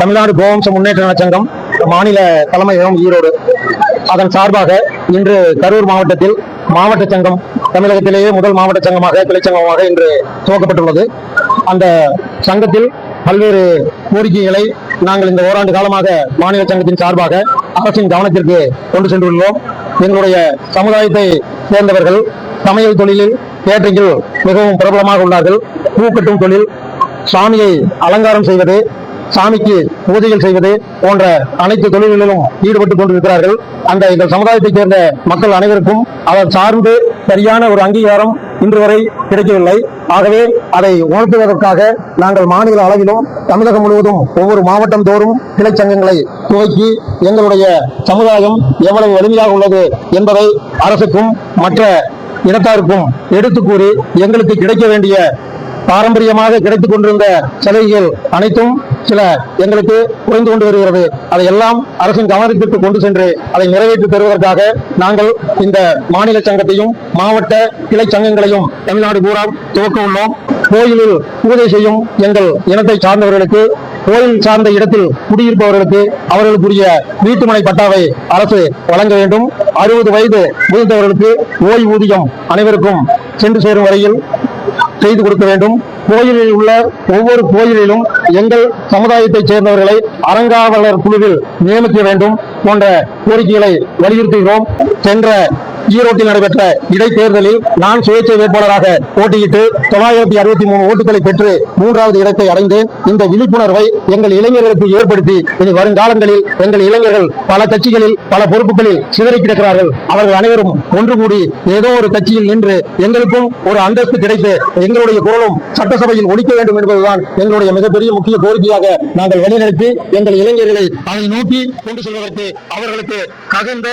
தமிழ்நாடு கோவம்ச முன்னேற்ற சங்கம் மாநில தலைமையகம் ஈரோடு. அதன் சார்பாக இன்று கரூர் மாவட்டத்தில் மாவட்ட சங்கம் தமிழகத்திலேயே முதல் மாவட்ட சங்கமாக கிளைச்சங்கமாக இன்று துவக்கப்பட்டுள்ளது. அந்த சங்கத்தில் பல்வேறு கோரிக்கைகளை நாங்கள் இந்த ஓராண்டு காலமாக மாநில சங்கத்தின் சார்பாக அரசின் கவனத்திற்கு கொண்டு சென்றுள்ளோம். எங்களுடைய சமுதாயத்தை சேர்ந்தவர்கள் சமையல் தொழிலில் கேட்டரிங்கில் மிகவும் பிரபலமாக உள்ளார்கள். பூக்கட்டும் தொழில் சாமியை அலங்காரம் செய்வது சாமிக்கு பூஜைகள் செய்வது போன்ற அனைத்து தொழில்களிலும் ஈடுபட்டுக் கொண்டிருக்கிறார்கள். அந்த எங்கள் சமுதாயத்தைச் சேர்ந்த மக்கள் அனைவருக்கும் அவர் சார்ந்து சரியான ஒரு அங்கீகாரம் இன்று வரை கிடைக்கவில்லை. ஆகவே அதை உணர்த்துவதற்காக நாங்கள் மாநில அளவிலும் தமிழகம் முழுவதும் ஒவ்வொரு மாவட்டம் தோறும் கிளை சங்கங்களை துவக்கி எங்களுடைய சமுதாயம் எவ்வளவு வலிமையாக உள்ளது என்பதை அரசுக்கும் மற்ற இனத்தாருக்கும் எடுத்து கூறி எங்களுக்கு கிடைக்க வேண்டிய பாரம்பரியமாக கிடைத்துக் கொண்டிருந்த சலுகைகள் அனைத்தும் சில எங்களுக்கு குறைந்து கொண்டு வருகிறது. அதையெல்லாம் அரசின் கவனத்திற்கு கொண்டு சென்று அதை நிறைவேற்றி தருவதற்காக நாங்கள் இந்த மாநில சங்கத்தையும் மாவட்ட கிளை சங்கங்களையும் தமிழ்நாடு பூரா துவக்க உள்ளோம். கோயிலில் பூஜை செய்யும் எங்கள் இனத்தை சார்ந்தவர்களுக்கு கோயில் சார்ந்த இடத்தில் குடியிருப்பவர்களுக்கு அவர்களுக்குரிய வீட்டுமனை பட்டாவை அரசு வழங்க வேண்டும். அறுபது வயது முதிர்ந்தவர்களுக்கு ஓய்வூதியம் அனைவருக்கும் சென்று சேரும் வரையில் செய்து கொடுக்க வேண்டும். கோயிலில் உள்ள ஒவ்வொரு கோயிலிலும் எங்கள் சமுதாயத்தைச் சேர்ந்தவர்களை அறங்காவலர் குழுவில் நியமிக்க வேண்டும் போன்ற கோரிக்கைகளை வலியுறுத்துகிறோம். சென்ற ஈரோட்டில் நடைபெற்ற இடைத்தேர்தலில் நான் சுயேட்சை வேட்பாளராக போட்டியிட்டு தொள்ளாயிரத்தி அறுபத்தி மூணு ஓட்டுகளை பெற்று மூன்றாவது இடத்தை அடைந்தேன் இந்த விழிப்புணர்வை எங்கள் இளைஞர்களுக்கு ஏற்படுத்தி இனி வருங்காலங்களில் எங்கள் இளைஞர்கள் பல கட்சிகளில் பல பொறுப்புகளில் சிதறி கிடக்கிறார்கள். அவர்கள் அனைவரும் ஒன்று கூடி ஏதோ ஒரு கட்சியில் நின்று எங்களுக்கும் ஒரு அந்தஸ்து கிடைத்து எங்களுடைய குரலும் சட்டசபையில் ஒழிக்க வேண்டும் என்பதுதான் எங்களுடைய மிகப்பெரிய முக்கிய கோரிக்கையாக நாங்கள் வழிநடத்தி எங்கள் இளைஞர்களை அதை நோக்கி கொண்டு செல்வதற்கு அவர்களுக்கு தகுந்த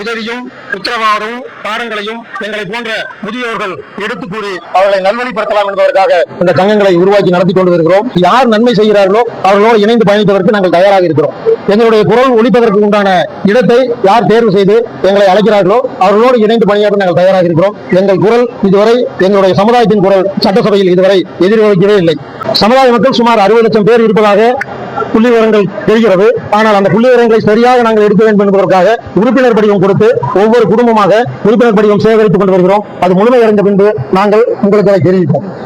உதவியும் உத்தரவாதமும் பாடங்களையும் எங்களை போன்ற முதியோர்கள் எடுத்து கூறி அவர்களை நல்வழிப்படுத்தலாம் என்பதற்காக இந்த சங்கங்களை உருவாக்கி நடத்தி கொண்டு வருகிறோம் யார் நன்மை செய்கிறார்களோ அவர்களோடு இணைந்து பயணிப்பதற்கு நாங்கள் தயாராக இருக்கிறோம். எங்களுடைய குரல் ஒழிப்பதற்கு உண்டான இடத்தை யார் தேர்வு செய்து எங்களை அழைக்கிறார்களோ அவர்களோடு இணைந்து பணியாற்ற நாங்கள் தயாராக இருக்கிறோம். எங்கள் குரல் இதுவரை எங்களுடைய சமுதாயத்தின் குரல் சட்டசபையில் இதுவரை எதிர்கொள்கிறே இல்லை. சமுதாய மக்கள் சுமார் அறுபது லட்சம் பேர் இருப்பதாக புள்ளி விவரங்கள் தெரிகிறது. ஆனால் அந்த புள்ளி விவரங்களை சரியாக நாங்கள் எடுக்க வேண்டும் என்பதற்காக உறுப்பினர் படிவம் கொடுத்து ஒவ்வொரு குடும்பமாக உறுப்பினர் படிவம் சேகரித்துக் கொண்டு வருகிறோம். அது முழுமையடைந்த பின்பு நாங்கள் உங்களுக்கு அதை தெரிவிப்போம்.